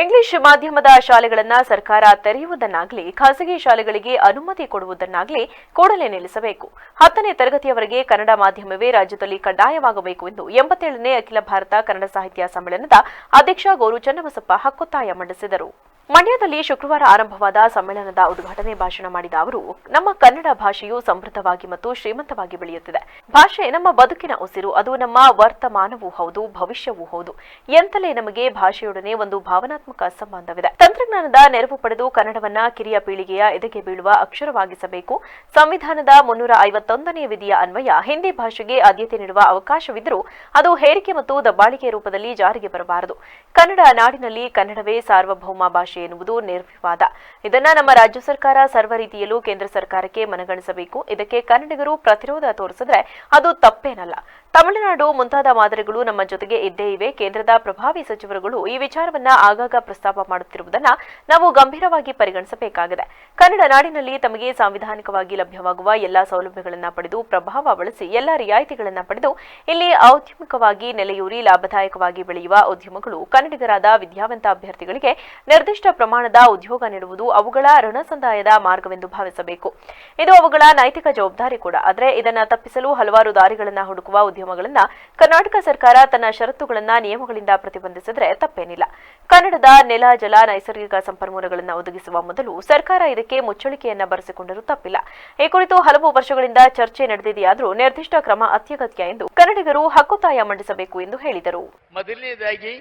English ಮಾಧ್ಯಮದ ಶಾಲೆಗಳನ್ನು ಸರ್ಕಾರ ತೆರೆಯುವುದನ್ನಾಗಲಿ, ಖಾಸಗಿ ಶಾಲೆಗಳಿಗೆ ಅನುಮತಿ ಕೊಡುವುದನ್ನಾಗಲಿ ಕೂಡಲೇ ನಿಲ್ಲಿಸಬೇಕು. ಹತ್ತನೇ ತರಗತಿಯವರೆಗೆ ಕನ್ನಡ ಮಾಧ್ಯಮವೇ ರಾಜ್ಯದಲ್ಲಿ ಕಡ್ಡಾಯವಾಗಬೇಕು ಎಂದು ಎಂಬತ್ತೇಳನೇ ಅಖಿಲ ಭಾರತ ಕನ್ನಡ ಸಾಹಿತ್ಯ ಸಮ್ಮೇಳನದ ಅಧ್ಯಕ್ಷ ಗೋರು ಚನ್ನಬಸಪ್ಪ ಹಕ್ಕೊತ್ತಾಯ ಮಂಡಿಸಿದರು. ಮಂಡ್ಯದಲ್ಲಿ ಶುಕ್ರವಾರ ಆರಂಭವಾದ ಸಮ್ಮೇಳನದ ಉದ್ಘಾಟನೆ ಭಾಷಣ ಮಾಡಿದ ಅವರು, ನಮ್ಮ ಕನ್ನಡ ಭಾಷೆಯು ಸಮೃದ್ಧವಾಗಿ ಮತ್ತು ಶ್ರೀಮಂತವಾಗಿ ಬೆಳೆಯುತ್ತಿದೆ. ಭಾಷೆ ನಮ್ಮ ಬದುಕಿನ ಉಸಿರು, ಅದು ನಮ್ಮ ವರ್ತಮಾನವೂ ಹೌದು, ಭವಿಷ್ಯವೂ ಹೌದು. ಎಂತಲೇ ನಮಗೆ ಭಾಷೆಯೊಡನೆ ಒಂದು ಭಾವನಾತ್ಮಕ ಸಂಬಂಧವಿದೆ. ತಂತ್ರಜ್ಞಾನದ ನೆರವು ಪಡೆದು ಕನ್ನಡವನ್ನ ಕಿರಿಯ ಪೀಳಿಗೆಯ ಎದೆಗೆ ಬೀಳುವ ಅಕ್ಷರವಾಗಿಸಬೇಕು. ಸಂವಿಧಾನದ ಮುನ್ನೂರ ಐವತ್ತೊಂದನೇ ವಿಧಿಯ ಅನ್ವಯ ಹಿಂದಿ ಭಾಷೆಗೆ ಆದ್ಯತೆ ನೀಡುವ ಅವಕಾಶವಿದ್ದರೂ, ಅದು ಹೇರಿಕೆ ಮತ್ತು ದಬ್ಬಾಳಿಕೆ ರೂಪದಲ್ಲಿ ಜಾರಿಗೆ ಬರಬಾರದು. ಕನ್ನಡ ನಾಡಿನಲ್ಲಿ ಕನ್ನಡವೇ ಸಾರ್ವಭೌಮ ಭಾಷೆ. ಎನ್ನುವುದು ನಿರ್ವಿವಾದ. ಇದನ್ನ ನಮ್ಮ ರಾಜ್ಯ ಸರ್ಕಾರ ಸರ್ವ ರೀತಿಯಲ್ಲೂ ಕೇಂದ್ರ ಸರ್ಕಾರಕ್ಕೆ ಮನಗಣಿಸಬೇಕು ಇದಕ್ಕೆ ಕನ್ನಡಿಗರು ಪ್ರತಿರೋಧ ತೋರಿಸಿದ್ರೆ ಅದು ತಪ್ಪೇನಲ್ಲ. ತಮಿಳುನಾಡು ಮುಂತಾದ ಮಾದರಿಗಳು ನಮ್ಮ ಜೊತೆಗೆ ಇದ್ದೇ ಇವೆ. ಕೇಂದ್ರದ ಪ್ರಭಾವಿ ಸಚಿವರುಗಳು ಈ ವಿಚಾರವನ್ನ ಆಗಾಗ ಪ್ರಸ್ತಾಪ ಮಾಡುತ್ತಿರುವುದನ್ನ ನಾವು ಗಂಭೀರವಾಗಿ ಪರಿಗಣಿಸಬೇಕಾಗಿದೆ. ಕನ್ನಡ ನಾಡಿನಲ್ಲಿ ತಮಗೆ ಸಾಂವಿಧಾನಿಕವಾಗಿ ಲಭ್ಯವಾಗುವ ಎಲ್ಲಾ ಸೌಲಭ್ಯಗಳನ್ನು ಪಡೆದು, ಪ್ರಭಾವ ಬಳಸಿ, ಎಲ್ಲಾ ರಿಯಾಯಿತಿಗಳನ್ನು ಪಡೆದು, ಇಲ್ಲಿ ಔದ್ಯಮಿಕವಾಗಿ ನೆಲೆಯೂರಿ, ಲಾಭದಾಯಕವಾಗಿ ಬೆಳೆಯುವ ಉದ್ಯಮಗಳು, ಕನ್ನಡಿಗರಾದ ವಿದ್ಯಾವಂತ ಅಭ್ಯರ್ಥಿಗಳಿಗೆ ನಿರ್ದಿಷ್ಟ ಪ್ರಮಾಣದ ಉದ್ಯೋಗ ನೀಡುವುದು ಅವುಗಳ ಋಣಸಂದಾಯದ ಮಾರ್ಗವೆಂದು ಭಾವಿಸಬೇಕು. ಇದು ಅವುಗಳ ನೈತಿಕ ಜವಾಬ್ದಾರಿ ಕೂಡ. ಆದರೆ ಇದನ್ನು ತಪ್ಪಿಸಲು ಹಲವಾರು ದಾರಿಗಳನ್ನು ಹುಡುಕುವ ಉದ್ಯಮಗಳನ್ನ ಕರ್ನಾಟಕ ಸರ್ಕಾರ ತನ್ನ ಷರತ್ತುಗಳನ್ನ ನಿಯಮಗಳಿಂದ ಪ್ರತಿಬಂಧಿಸಿದ್ರೆ ತಪ್ಪೇನಿಲ್ಲ. ಕನ್ನಡದ ನೆಲ, ಜಲ, ನೈಸರ್ಗಿಕ ಸಂಪನ್ಮೂಲಗಳನ್ನು ಒದಗಿಸುವ ಮೊದಲು ಸರ್ಕಾರ ಇದಕ್ಕೆ ಮುಚ್ಚಳಿಕೆಯನ್ನ ಬರೆಸಿಕೊಂಡರೂ ತಪ್ಪಿಲ್ಲ. ಈ ಕುರಿತು ಹಲವು ವರ್ಷಗಳಿಂದ ಚರ್ಚೆ ನಡೆದಿದೆಯಾದರೂ ನಿರ್ದಿಷ್ಟ ಕ್ರಮ ಅತ್ಯಗತ್ಯ ಎಂದು ಕನ್ನಡಿಗರು ಹಕ್ಕೊತ್ತಾಯ ಮಂಡಿಸಬೇಕು ಎಂದು ಹೇಳಿದರು. ಮೊದಲನೇದಾಗಿ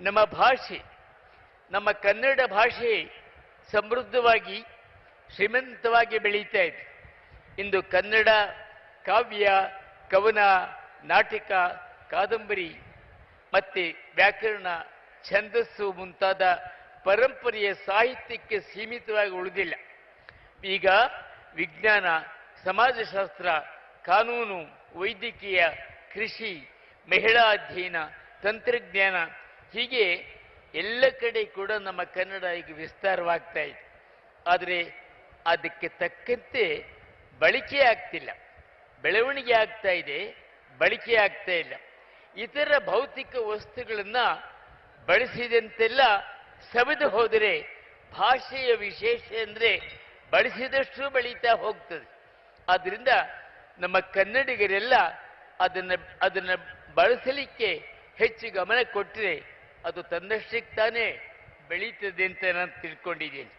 ನಮ್ಮ ಭಾಷೆ, ನಮ್ಮ ಕನ್ನಡ ಭಾಷೆ ಸಮೃದ್ಧವಾಗಿ, ಶ್ರೀಮಂತವಾಗಿ ಬೆಳೀತಾ ಇದೆ. ಇಂದು ಕನ್ನಡ ಕಾವ್ಯ, ಕವನ ನಾಟಕ, ಕಾದಂಬರಿ ಮತ್ತೆ ವ್ಯಾಕರಣ ಛಂದಸ್ಸು ಮುಂತಾದ ಪರಂಪರೆಯ ಸಾಹಿತ್ಯಕ್ಕೆ ಸೀಮಿತವಾಗಿ ಉಳಿದಿಲ್ಲ. ಈಗ ವಿಜ್ಞಾನ, ಸಮಾಜಶಾಸ್ತ್ರ, ಕಾನೂನು, ವೈದ್ಯಕೀಯ, ಕೃಷಿ, ಮಹಿಳಾ ಅಧ್ಯಯನ, ತಂತ್ರಜ್ಞಾನ ಹೀಗೆ ಎಲ್ಲ ಕಡೆ ಕೂಡ ನಮ್ಮ ಕನ್ನಡ ಈಗ ವಿಸ್ತಾರವಾಗ್ತಾ ಇದೆ. ಆದರೆ ಅದಕ್ಕೆ ತಕ್ಕಂತೆ ಬಳಕೆ ಆಗ್ತಿಲ್ಲ. ಬೆಳವಣಿಗೆ ಆಗ್ತಾ ಇದೆ. ಬಳಕೆ ಆಗ್ತಾ ಇಲ್ಲ. ಇತರ ಭೌತಿಕ ವಸ್ತುಗಳನ್ನ ಬಳಸಿದಂತೆಲ್ಲ ಸವೆದು ಹೋದರೆ ಭಾಷೆಯ ವಿಶೇಷ ಅಂದರೆ ಬಳಸಿದಷ್ಟು ಬೆಳೀತಾ ಹೋಗ್ತದೆ. ಆದ್ರಿಂದ ನಮ್ಮ ಕನ್ನಡಿಗರೆಲ್ಲ ಅದನ್ನ ಅದನ್ನ ಬಳಸಲಿಕ್ಕೆ ಹೆಚ್ಚು ಗಮನ ಕೊಟ್ಟರೆ ಅದು ತನ್ನಷ್ಟಕ್ಕೆ ತಾನೇ ಬೆಳೀತದೆ ಅಂತ ನಾನು ತಿಳ್ಕೊಂಡಿದ್ದೀನಿ.